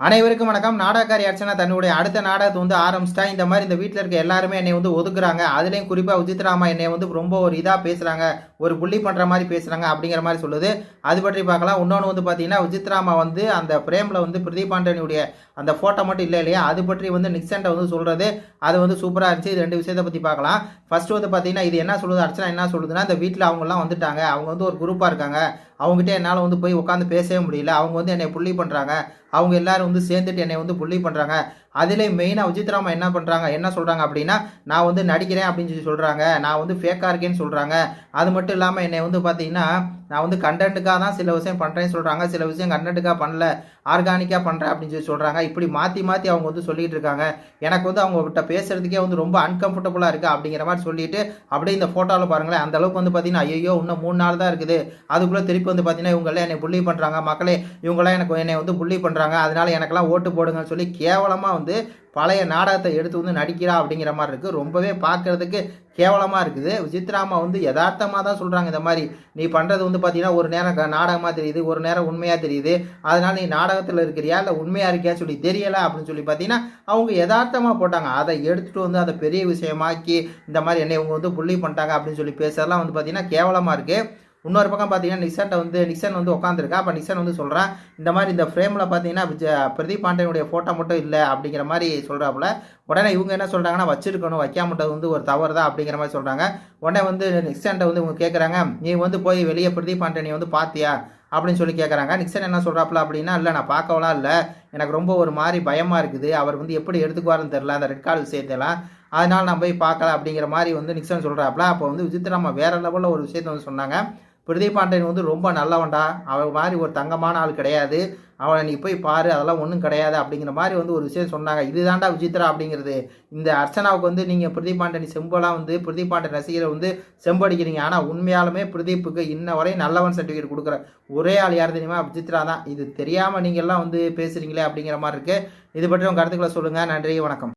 அனைவருக்கும் வணக்கம். நாடகக்காரி அர்ச்சனா தன்னுடைய அடுத்த நாடகத்தை வந்து ஆரம்பிச்சிட்டா. இந்த மாதிரி இந்த வீட்டில் இருக்க எல்லாருமே என்னை வந்து ஒதுக்குறாங்க. அதுலேயும் குறிப்பாக உஜித்ராமா என்னை வந்து ரொம்ப ஒரு இதாக பேசுகிறாங்க ஒரு புள்ளி பண்ணுற மாதிரி பேசுகிறாங்க அப்படிங்கிற மாதிரி சொல்லுது. அது பற்றி பார்க்கலாம். இன்னொன்று வந்து பார்த்தீங்கன்னா உஜித்ராமா வந்து அந்த ஃப்ரேமில் வந்து பிரதீப் ஆண்டனியுடைய அந்த ஃபோட்டோ மட்டும் இல்லை இல்லையா? அது பற்றி வந்து நிக்சன்ட்ட வந்து சொல்கிறது அது வந்து சூப்பராக இருந்துச்சு. இது ரெண்டு விஷயத்தை பற்றி பார்க்கலாம். ஃபஸ்ட்டு வந்து பார்த்தீங்கன்னா இது என்ன சொல்லுது? அர்ச்சனா என்ன சொல்லுதுன்னா இந்த வீட்டில் அவங்கெல்லாம் வந்துட்டாங்க. அவங்க வந்து ஒரு குரூப்பாக இருக்காங்க. அவங்ககிட்ட என்னால் வந்து போய் உட்காந்து பேசவே முடியல. அவங்க வந்து என்னை புள்ளி பண்ணுறாங்க அவங்க எல்லாரும் வந்து சேர்ந்துட்டு என்னை வந்து புள்ளி பண்ணுறாங்க அதிலே மெயினாக விஜித்ராமா என்ன பண்ணுறாங்க என்ன சொல்கிறாங்க அப்படின்னா நான் வந்து நடிக்கிறேன் அப்படின்னு சொல்லி சொல்கிறாங்க நான் வந்து ஃபேக்காக இருக்கேன்னு சொல்கிறாங்க அது மட்டும் இல்லாமல் என்னை வந்து பார்த்தீங்கன்னா நான் வந்து கண்டென்ட்டுக்காக தான் சில விஷயம் பண்ணுறேன்னு சொல்கிறாங்க சில விஷயம் கண்டென்ட்டுக்காக பண்ணல ஆர்கானிக்காக பண்ணுறேன் அப்படின்னு சொல்லி சொல்கிறாங்க இப்படி மாற்றி மாற்றி அவங்க வந்து சொல்லிகிட்டு இருக்காங்க. எனக்கு வந்து அவங்ககிட்ட பேசுகிறதுக்கே வந்து ரொம்ப அன்கம்ஃபர்டபுளாக இருக்குது அப்படிங்கிற மாதிரி சொல்லிட்டு அப்படியே இந்த ஃபோட்டோவில் பாருங்களேன் அந்த அளவுக்கு வந்து பார்த்தீங்கன்னா ஐயோ இன்னும் மூணு நாள் தான் இருக்குது. அதுக்குள்ளே திருப்பி வந்து பார்த்தீங்கன்னா இவங்கெல்லாம் என்னை புள்ளி பண்ணுறாங்க மக்களே இவங்களாம் எனக்கு என்னை வந்து புள்ளி பண்ணுறாங்க அதனால எனக்கெல்லாம் ஓட்டு போடுங்கன்னு சொல்லி கேவலமாக வந்து வந்து பழைய நாடகத்தை எடுத்து வந்து நடிக்கிறா அப்படிங்கிற மாதிரி இருக்குது ரொம்பவே பார்க்கறதுக்கு கேவலமாக இருக்குது. விசித்ராமா வந்து யதார்த்தமாக தான் சொல்கிறாங்க இந்த மாதிரி. நீ பண்ணுறது வந்து பார்த்தீங்கன்னா ஒரு நேரம் க- தெரியுது ஒரு நேரம் உண்மையாக தெரியுது. அதனால் நீ நாடகத்தில் இருக்கிறியா? இல்லை உண்மையாக இருக்கியா சொல்லி தெரியலை அப்படின்னு சொல்லி பார்த்தீங்கன்னா அவங்க யதார்த்தமாக போட்டாங்க. அதை எடுத்துகிட்டு வந்து அதை பெரிய விஷயமாக்கி இந்த மாதிரி என்னை இவங்க வந்து புள்ளி பண்ணிட்டாங்க அப்படின்னு சொல்லி பேசுறதெல்லாம் வந்து பார்த்தீங்கன்னா கேவலமாக இருக்குது இன்னொரு பக்கம் பார்த்தீங்கன்னா நிக்சன்ட்ட வந்து நிக்சன் வந்து உட்காந்துருக்கா அப்போ நிக்சன் வந்து சொல்கிறான் இந்த மாதிரி இந்த ஃப்ரேமில் பார்த்தீங்கன்னா பிரதீப் பாண்டியனுடைய ஃபோட்டோ மட்டும் இல்லை அப்படிங்கிற மாதிரி சொல்கிறாப்புல உடனே இவங்க என்ன சொல்கிறாங்கன்னா வச்சிருக்கணும் வைக்காமட்டது வந்து ஒரு தவறு தான் அப்படிங்கிற மாதிரி சொல்கிறாங்க உடனே வந்து நிக்சன்ட்ட வந்து இவங்க கேட்குறாங்க நீ வந்து போய் வெளியே பிரதீப் பாண்டியனை வந்து பார்த்தியா அப்படின்னு சொல்லி கேட்குறாங்க நிக்சன் என்ன சொல்கிறாப்புல அப்படின்னா இல்லை நான் பார்க்கவலாம் இல்லை. எனக்கு ரொம்ப ஒரு மாதிரி பயமாக இருக்குது. அவர் வந்து எப்படி எடுத்துக்குவாருன்னு தெரில அந்த ரெட் கார்டு விஷயத்தெல்லாம். அதனால் நான் போய் பார்க்கல அப்படிங்கிற மாதிரி வந்து நிக்சன் சொல்கிறாப்புல அப்போ வந்து விசித்திராமா வேற லெவலில் ஒரு விஷயத்த வந்து சொன்னாங்க. பிரதீப் பாண்டியன் வந்து ரொம்ப நல்லவன்டா. அவன் மாதிரி ஒரு தங்கமான ஆள் கிடையாது. அவனை நீ போய் பாரு அதெல்லாம் ஒன்றும் கிடையாது அப்படிங்கிற மாதிரி வந்து ஒரு விஷயம் சொன்னாங்க. இதுதான்டா விசித்ரா அப்படிங்கிறது. இந்த அர்ச்சனாவுக்கு வந்து நீங்கள் பிரதீப் பாண்டியன் செம்பெல்லாம் வந்து பிரதீப் பாண்டியன் ரசிகரை வந்து செம்படிக்கிறீங்க. ஆனால் உண்மையாலுமே பிரதீப்புக்கு இன்ன வரை நல்லவன் சர்டிஃபிகேட் கொடுக்குற ஒரே ஆள் யார் தெரியுமா? விசித்ரா தான். இது தெரியாமல் நீங்கள்லாம் வந்து பேசுகிறீங்களே அப்படிங்கிற மாதிரி இருக்குது இது பற்றி உங்கள் கருத்துக்களை சொல்லுங்கள் நன்றி வணக்கம்.